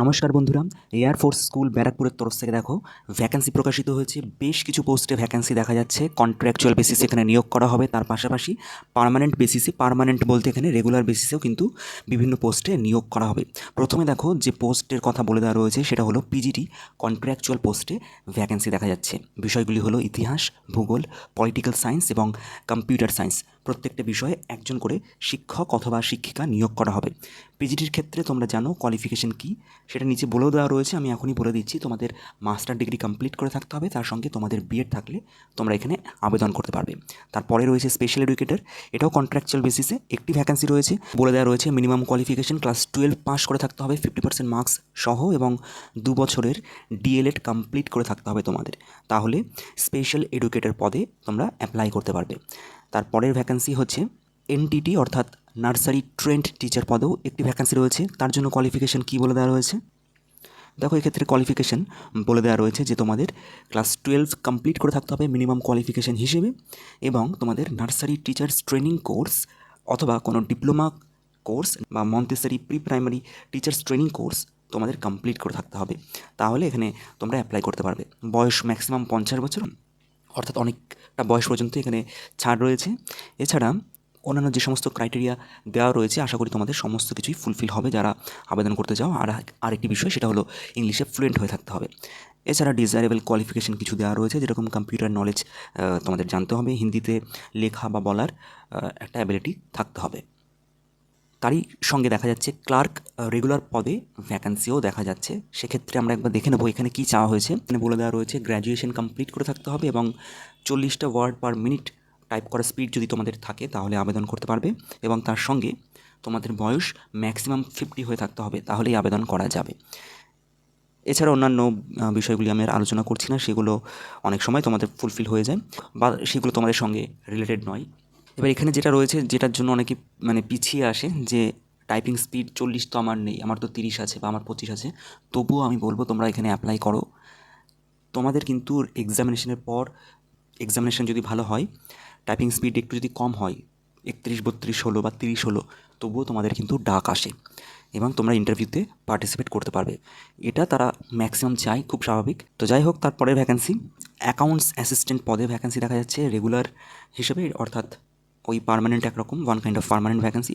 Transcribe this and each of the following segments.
নমস্কার বন্ধুরা air force school ব্যারাকপুরের তরফ থেকে দেখো ভ্যাকেন্সি প্রকাশিত হয়েছে। বেশ কিছু পোস্টে ভ্যাকেন্সি দেখা যাচ্ছে। কন্ট্রাকচুয়াল বেসিসে এখানে নিয়োগ করা হবে। তার পাশাপাশি পার্মানেন্ট বেসিসে পার্মানেন্ট বলতে এখানে রেগুলার বেসিসেও কিন্তু বিভিন্ন পোস্টে নিয়োগ করা হবে। প্রথমে দেখো, যে পোস্টের কথা বলে দেওয়া রয়েছে, সেটা হলো পিজিটি কন্ট্রাকচুয়াল পোস্টে ভ্যাকেন্সি দেখা যাচ্ছে। বিষয়গুলি হলো ইতিহাস, ভূগোল পলিটিক্যাল সায়েন্স এবং কম্পিউটার সায়েন্স প্রত্যেকটা বিষয়ে একজন করে শিক্ষক অথবা শিক্ষিকা নিয়োগ করা হবে। পিজিটির ক্ষেত্রে তোমরা জানো কোয়ালিফিকেশন কী? সেটা নিচে বলেও দেওয়া রয়েছে, আমি এখনই বলে দিচ্ছি, তোমাদের মাস্টার ডিগ্রি কমপ্লিট করে থাকতে হবে, তার সঙ্গে তোমাদের বিএড থাকলে তোমরা এখানে আবেদন করতে পারবে। তারপরে রয়েছে স্পেশাল এডুকেটর এটাও কন্ট্রাকচুয়াল বেসিসে একটি ভ্যাকেন্সি রয়েছে, বলে দেওয়া রয়েছে minimum qualification class twelve pass করে থাকতে হবে ফিফটি পার্সেন্ট মার্কস সহ এবং দু বছরের ডিএলএড কমপ্লিট করে থাকতে হবে তোমাদের। তাহলে স্পেশাল এডুকেটর পদে তোমরা অ্যাপ্লাই করতে পারবে। তারপরের ভ্যাকেন্সি হচ্ছে এনটিটি অর্থাৎ নার্সারি ট্রেন্ড টিচার পদেও একটি ভ্যাকেন্সি রয়েছে। তার জন্য কোয়ালিফিকেশন কী বলে দেওয়া রয়েছে? দেখো, এক্ষেত্রে কোয়ালিফিকেশন বলে দেওয়া রয়েছে যে তোমাদের ক্লাস টুয়েলভ কমপ্লিট করে থাকতে হবে মিনিমাম কোয়ালিফিকেশন হিসেবে এবং তোমাদের নার্সারি টিচার্স ট্রেনিং কোর্স অথবা কোনো ডিপ্লোমা কোর্স বা Montessori pre primary teachers training course তোমাদের কমপ্লিট করে থাকতে হবে। তাহলে এখানে তোমরা অ্যাপ্লাই করতে পারবে। বয়স ম্যাক্সিমাম পঞ্চাশ বছর অর্থাৎ অনেকটা বয়স পর্যন্ত এখানে ছাড় রয়েছে। এছাড়া অন্যান্য যে সমস্ত ক্রাইটেরিয়া দেওয়া রয়েছে, আশা করি তোমাদের সমস্ত কিছুই ফুলফিল হবে যারা আবেদন করতে যাও আর আরেকটি বিষয় সেটা হলো ইংলিশে ফ্লুয়েন্ট হয়ে থাকতে হবে। এছাড়া ডিজায়ারেবল কোয়ালিফিকেশন কিছু দেওয়া রয়েছে, যেরকম কম্পিউটার নলেজ তোমাদের জানতে হবে। হিন্দিতে লেখা বা বলার একটা অ্যাবিলিটি থাকতে হবে। তারই সঙ্গে দেখা যাচ্ছে ক্লার্ক রেগুলার পদে ভ্যাকান্সিও দেখা যাচ্ছে। সেক্ষেত্রে আমরা একবার দেখে নেব এখানে কী চাওয়া হয়েছে। এখানে বলে দেওয়া রয়েছে গ্র্যাজুয়েশন কমপ্লিট করে থাকতে হবে এবং চল্লিশটা ওয়ার্ড পার মিনিট টাইপ করার স্পিড যদি তোমাদের থাকে, তাহলে আবেদন করতে পারবে। এবং তার সঙ্গে তোমাদের বয়স ম্যাক্সিমাম ফিফটি হয়ে থাকতে হবে, তাহলেই আবেদন করা যাবে। এছাড়া অন্যান্য বিষয়গুলি আমি আর আলোচনা করছি না, সেগুলো অনেক সময় তোমাদের ফুলফিল হয়ে যায়, বা সেগুলো তোমাদের সঙ্গে রিলেটেড নয়। এবার এখানে যেটা রয়েছে, যেটার জন্য অনেকে মানে পিছিয়ে আসে যে টাইপিং স্পিড চল্লিশ তো আমার নেই, আমার তো তিরিশ আছে বা আমার পঁচিশ আছে, তবুও আমি বলব তোমরা এখানে অ্যাপ্লাই করো। তোমাদের কিন্তু এক্সামিনেশনের পর এক্সামিনেশন যদি ভালো হয় টাইপিং স্পিড একটু যদি কম হয়, একত্রিশ, বত্রিশ হলো বা তিরিশ হলো, তবুও তোমাদের কিন্তু ডাক আসে এবং তোমরা ইন্টারভিউতে পার্টিসিপেট করতে পারবে। এটা তারা ম্যাক্সিমাম চায়, খুব স্বাভাবিক। তো যাই হোক, তারপরের ভ্যাকেন্সি অ্যাকাউন্টস অ্যাসিস্ট্যান্ট পদে ভ্যাকেন্সি দেখা যাচ্ছে রেগুলার হিসেবে, অর্থাৎ ওই পার্মানেন্ট একরকম one kind of permanent vacancy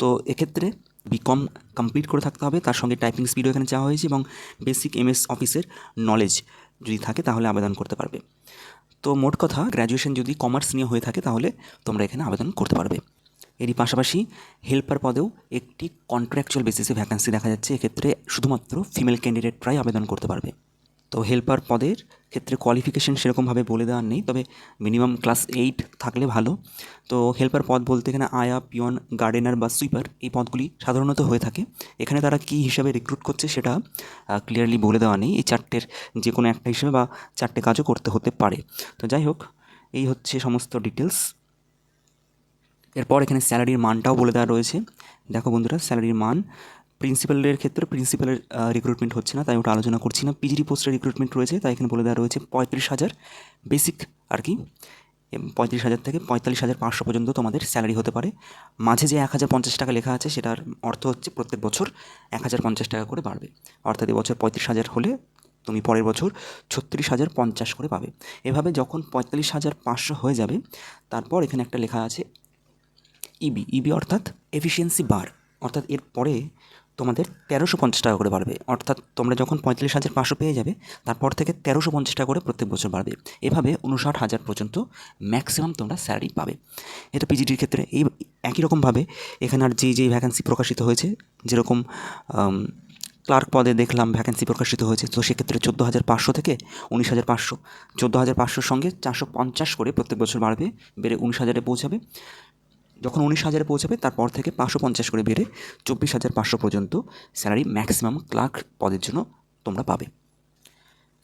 তো এক্ষেত্রে বিকম কমপ্লিট করে থাকতে হবে। তার সঙ্গে টাইপিং স্পিডও এখানে চাওয়া হয়েছে এবং বেসিক এমএস অফিসের নলেজ যদি থাকে তাহলে আবেদন করতে পারবে। তো মোট কথা গ্র্যাজুয়েশন যদি কমার্স নিয়ে হয়ে থাকে তাহলে তোমরা এখানে আবেদন করতে পারবে। এরই পাশাপাশি হেল্পার পদেও একটি কন্ট্রাকচুয়াল বেসিসে ভ্যাকেন্সি দেখা যাচ্ছে। এক্ষেত্রে শুধুমাত্র ফিমেল ক্যান্ডিডেটরাই আবেদন করতে পারবে। তো হেল্পার পদের ক্ষেত্রে কোয়ালিফিকেশন সেরকমভাবে বলে দেওয়ার নেই, তবে মিনিমাম ক্লাস এইট থাকলে ভালো। তো হেল্পার পদ বলতে এখানে আয়া, পিয়ন গার্ডেনার বা সুইপার এই পদগুলি সাধারণত হয়ে থাকে। এখানে তারা কী হিসাবে রিক্রুট করছে সেটা ক্লিয়ারলি বলে দেওয়া নেই। এই চারটের যে কোনো একটা হিসেবে বা চারটে কাজও করতে হতে পারে। তো যাই হোক, এই হচ্ছে সমস্ত ডিটেলস এরপর এখানে স্যালারির মানটাও বলে দেওয়া রয়েছে। দেখো বন্ধুরা স্যালারির মান প্রিন্সিপালের ক্ষেত্রে প্রিন্সিপালের রিক্রুটমেন্ট হচ্ছে না, তাই ওটা আলোচনা করছি না। পিজিডি পোস্টের রিক্রুটমেন্ট রয়েছে, তাই এখানে বলে দেওয়া রয়েছে পঁয়ত্রিশ হাজার বেসিক আর কি পঁয়ত্রিশ হাজার থেকে পঁয়তাল্লিশ হাজার পাঁচশো পর্যন্ত তোমাদের স্যালারি হতে পারে। মাঝে যে এক হাজার পঞ্চাশ টাকা লেখা আছে, সেটার অর্থ হচ্ছে প্রত্যেক বছর এক হাজার পঞ্চাশ টাকা করে বাড়বে। অর্থাৎ এবছর পঁয়ত্রিশ হাজার হলে তুমি পরের বছর ছত্রিশ হাজার পঞ্চাশ করে পাবে। এভাবে যখন পঁয়তাল্লিশ হাজার পাঁচশো হয়ে যাবে, তারপর এখানে একটা লেখা আছে ইবি ইবি অর্থাৎ এফিসিয়েন্সি বার অর্থাৎ এর পরে তোমাদের তেরোশো পঞ্চাশ টাকা করে বাড়বে। অর্থাৎ তোমরা যখন পঁয়তাল্লিশ হাজার পাঁচশো পেয়ে যাবে, তারপর থেকে তেরোশো পঞ্চাশ টাকা করে প্রত্যেক বছর বাড়বে। এভাবে উনষাট হাজার পর্যন্ত ম্যাক্সিমাম তোমরা স্যালারি পাবে। এটা পিজিটির ক্ষেত্রে এই একই রকমভাবে এখানে আর যে যে ভ্যাকেন্সি প্রকাশিত হয়েছে, যেরকম ক্লার্ক পদে দেখলাম ভ্যাকেন্সি প্রকাশিত হয়েছে, তো সেক্ষেত্রে চোদ্দ হাজার পাঁচশো থেকে উনিশ হাজার পাঁচশো, চোদ্দ হাজার পাঁচশোর সঙ্গে চারশো পঞ্চাশ করে প্রত্যেক বছর বাড়বে, বেড়ে উনিশ হাজারে পৌঁছাবে। যখন উনিশ হাজারে পৌঁছাবে, তারপর থেকে পাঁচশো পঞ্চাশ করে বেড়ে চব্বিশ হাজার পাঁচশো পর্যন্ত স্যালারি ম্যাক্সিমাম ক্লার্ক পদের জন্য তোমরা পাবে।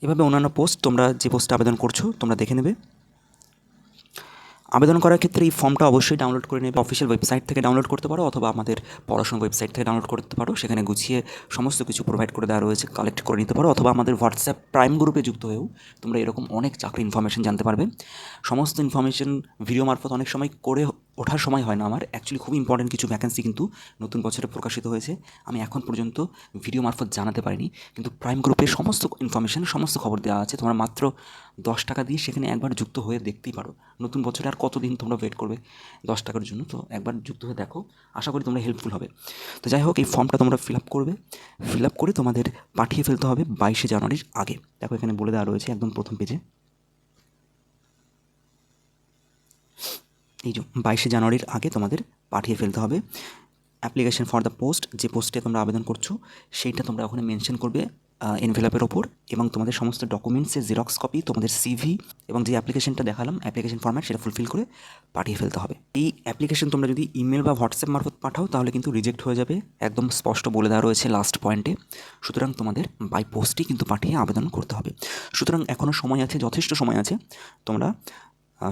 এভাবে অন্যান্য পোস্ট তোমরা যে পোস্টে আবেদন করছ, তোমরা দেখে নেবে। আবেদন করার ক্ষেত্রে এই ফর্মটা অবশ্যই ডাউনলোড করে নেবে। অফিসিয়াল ওয়েবসাইট থেকে ডাউনলোড করতে পারো অথবা আমাদের পড়াশোনা ওয়েবসাইট থেকে ডাউনলোড করতে পারো। সেখানে গুছিয়ে সমস্ত কিছু প্রোভাইড করে দেওয়া রয়েছে কালেক্ট করে নিতে পারো অথবা আমাদের হোয়াটসঅ্যাপ প্রাইম গ্রুপে যুক্ত হয়েও তোমরা এরকম অনেক চাকরি ইনফরমেশন জানতে পারবে। সমস্ত ইনফরমেশন ভিডিও মারফত অনেক সময় করে ওঠার সময় হয় না আমার। অ্যাকচুয়ালি খুব ইম্পর্টেন্ট কিছু ভ্যাকেন্সি কিন্তু নতুন বছরে প্রকাশিত হয়েছে। আমি এখন পর্যন্ত ভিডিও মারফত জানাতে পারিনি। কিন্তু প্রাইম গ্রুপে সমস্ত ইনফরমেশন সমস্ত খবর দেওয়া আছে। তোমরা মাত্র দশ টাকা দিয়ে সেখানে একবার যুক্ত হয়ে দেখতেই পারো। নতুন বছরে আর কতদিন তোমরা ওয়েট করবে দশ টাকার জন্য? তো একবার যুক্ত হয়ে দেখো। আশা করি তোমরা হেল্পফুল হবে। তো যাই হোক, এই ফর্মটা তোমরা ফিল আপ করবে। ফিল আপ করে তোমাদের পাঠিয়ে ফেলতে হবে বাইশে জানুয়ারির আগে। দেখো এখানে বলে দেওয়া রয়েছে একদম প্রথম পেজে এই যে বাইশে জানুয়ারির আগে তোমাদের পাঠিয়ে ফেলতে হবে। অ্যাপ্লিকেশন ফর দ্য পোস্ট যে পোস্টে তোমরা আবেদন করছ, সেইটা তোমরা ওখানে মেনশন করবে এনভেলপের ওপর এবং তোমাদের সমস্ত ডকুমেন্টসের জেরক্স কপি তোমাদের সিভি এবং যে অ্যাপ্লিকেশনটা দেখালাম অ্যাপ্লিকেশন ফর্ম্যাট সেটা ফুলফিল করে পাঠিয়ে ফেলতে হবে। এই অ্যাপ্লিকেশন তোমরা যদি ইমেল বা হোয়াটসঅ্যাপ মারফত পাঠাও, তাহলে কিন্তু রিজেক্ট হয়ে যাবে, একদম স্পষ্ট বলে দেওয়া রয়েছে লাস্ট পয়েন্টে সুতরাং তোমাদের বাই পোস্টই কিন্তু পাঠিয়ে আবেদন করতে হবে। সুতরাং এখনও সময় আছে, যথেষ্ট সময় আছে, তোমরা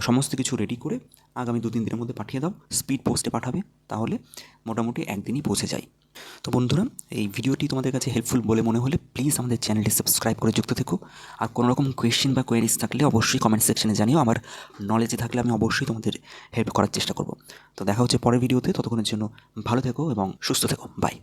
সমস্ত কিছু রেডি করে আগামী দু তিন দিনের মধ্যে পাঠিয়ে দাও। স্পিড পোস্টে পাঠাবে, তাহলে মোটামুটি একদিনই পৌঁছে যায়। তো বন্ধুরা, এই ভিডিওটি তোমাদের কাছে হেল্পফুল বলে মনে হলে প্লিজ আমাদের চ্যানেলটি সাবস্ক্রাইব করে যুক্ত থেকো। আর কোনো রকম কোয়েশ্চেন বা কোয়েরিজ থাকলে অবশ্যই কমেন্ট সেকশনে জানিও। আমার নলেজে থাকলে আমি অবশ্যই তোমাদের হেল্প করার চেষ্টা করব। তো দেখা হচ্ছে পরের ভিডিওতে। ততক্ষণের জন্য ভালো থেকো এবং সুস্থ থেকো। বাই